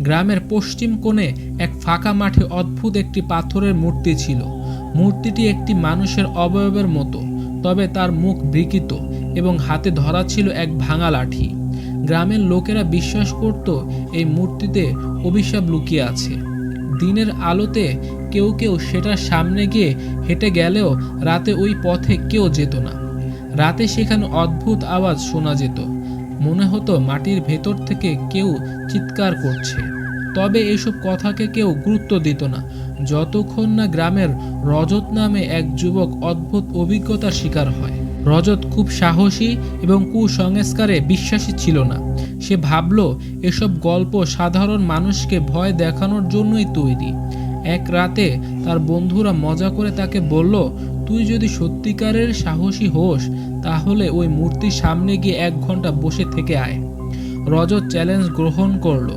গ্রামের পশ্চিম কোণে এক ফাঁকা মাঠে অদ্ভুত একটি পাথরের মূর্তি ছিল। মূর্তিটি একটি মানুষের অবয়বের মতো, তবে তার মুখ বিকৃত এবং হাতে ধরা ছিল এক ভাঙা লাঠি। গ্রামের লোকেরা বিশ্বাস করত এই মূর্তিতে অভিশাপ লুকিয়ে আছে। দিনের আলোতে কেউ কেউ সেটার সামনে গিয়ে হেঁটে গেলেও রাতে ওই পথে কেউ যেত না। রাতে সেখানে অদ্ভুত আওয়াজ শোনা যেত। মনে হতো মাটির ভেতর থেকে কেউ চিৎকার করছে। তবে এসব কথাকে কেউ গুরুত্ব দিত না। যতক্ষণ না গ্রামের রজত নামে এক যুবক অদ্ভুত অভিজ্ঞতার শিকার হয়। রজত খুব সাহসী এবং কুসংস্কারে বিশ্বাসী ছিল না। সে ভাবল, এসব গল্প সাধারণ মানুষকে ভয় দেখানোর জন্যই তৈরি। এক রাতে তার বন্ধুরা মজা করে তাকে বলল তুই যদি সত্যিকারের সাহসী হোস, তাহলে ওই মূর্তির সামনে গিয়ে এক ঘণ্টা বসে থেকে আয়। রজত চ্যালেঞ্জ গ্রহণ করল।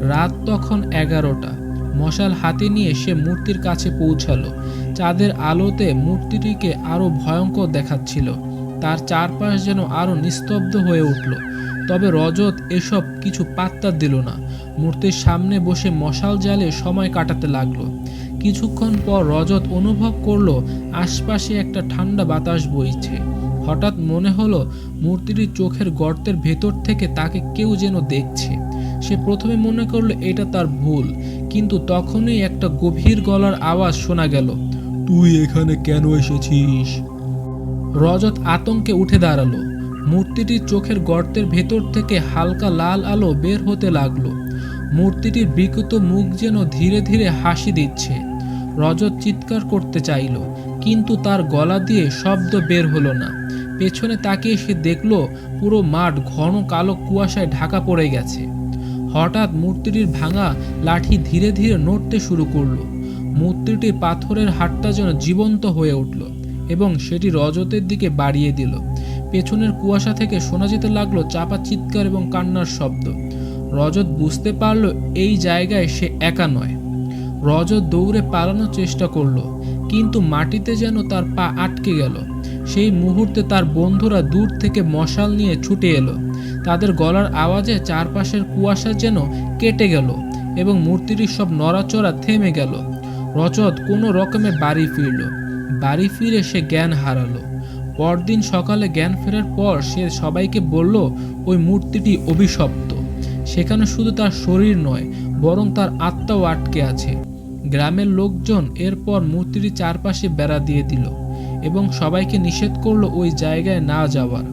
রাত তখন এগারোটা। মশাল হাতে নিয়ে সে মূর্তির কাছে পৌঁছালো। চাঁদের আলোতে মূর্তিটিকে আরও ভয়ঙ্কর দেখাচ্ছিল। তার চারপাশ যেন আরও নিস্তব্ধ হয়ে উঠল। তবে রজত এসব কিছু পাত্তা দিল না। মূর্তির সামনে বসে মশাল জালে সময় কাটাতে লাগল। কিছুক্ষণ পর রজত অনুভব করল, আশপাশে একটা ঠান্ডা বাতাস বইছে। হঠাৎ মনে হলো, মূর্তিটির চোখের গর্তের ভেতর থেকে তাকে কেউ যেন দেখছে। সে প্রথমে মনে করল, এটা তার ভুল, কিন্তু তখনই একটা গভীর গলার আওয়াজ শোনা গেল, তুই এখানে কেন এসেছিস? রজত আতঙ্কে উঠে দাঁড়াল। মূর্তিটির চোখের গর্তের ভেতর থেকে হালকা লাল আলো বের হতে লাগল। মূর্তিটির বিকৃত মুখ যেন ধীরে ধীরে হাসি দিচ্ছে। রজত চিৎকার করতে চাইল, কিন্তু তার গলা দিয়ে শব্দ বের হলো না। পেছনে তাকিয়ে সে দেখল, পুরো মাঠ ঘন কালো কুয়াশায় ঢাকা পড়ে গেছে। হঠাৎ মূর্তিটির ভাঙা লাঠি ধীরে ধীরে নড়তে শুরু করল। মূর্তিটি পাথরের হাটটা যেন জীবন্ত হয়ে উঠল এবং সেটি রজতের দিকে বাড়িয়ে দিল। পেছনের কুয়াশা থেকে শোনা যেতে লাগল চাপা চিৎকার এবং কান্নার শব্দ। রজত বুঝতে পারল, এই জায়গায় সে একা নয়। রজত দৌড়ে পালানোর চেষ্টা করল, কিন্তু মাটিতে যেন তার পা আটকে গেল। সেই মুহূর্তে তার বন্ধুরা দূর থেকে মশাল নিয়ে ছুটে এলো। তাদের গলার আওয়াজে চারপাশের কুয়াশা যেন কেটে গেল এবং মূর্তিটির সব নড়াচড়া থেমে গেল। রজত কোনো রকমে বাড়ি ফিরল। বাড়ি ফিরে সে জ্ঞান হারালো। পরদিন সকালে জ্ঞান ফেরার পর সে সবাইকে বলল, ওই মূর্তিটি অভিশপ্ত। সেখানে শুধু তার শরীর নয়, বরং তার আত্মাও আটকে আছে। গ্রামের লোকজন এরপর মূর্তিটি চারপাশে বেড়া দিয়ে দিল এবং সবাইকে নিষেধ করল ওই জায়গায় না যাওয়ার।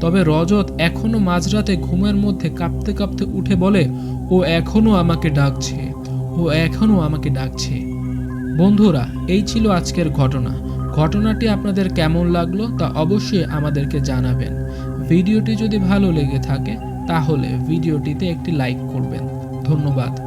তবে রজত এখনও মাঝরাতে ঘুমের মধ্যে কাঁপতে কাঁপতে উঠে বলে, ও এখনও আমাকে ডাকছে, ও এখনও আমাকে ডাকছে। বন্ধুরা, এই ছিল আজকের ঘটনা। ঘটনাটি আপনাদের কেমন লাগল তা অবশ্যই আমাদেরকে জানাবেন। ভিডিওটি যদি ভালো লেগে থাকে, তাহলে ভিডিওটিতে একটি লাইক করবেন। ধন্যবাদ।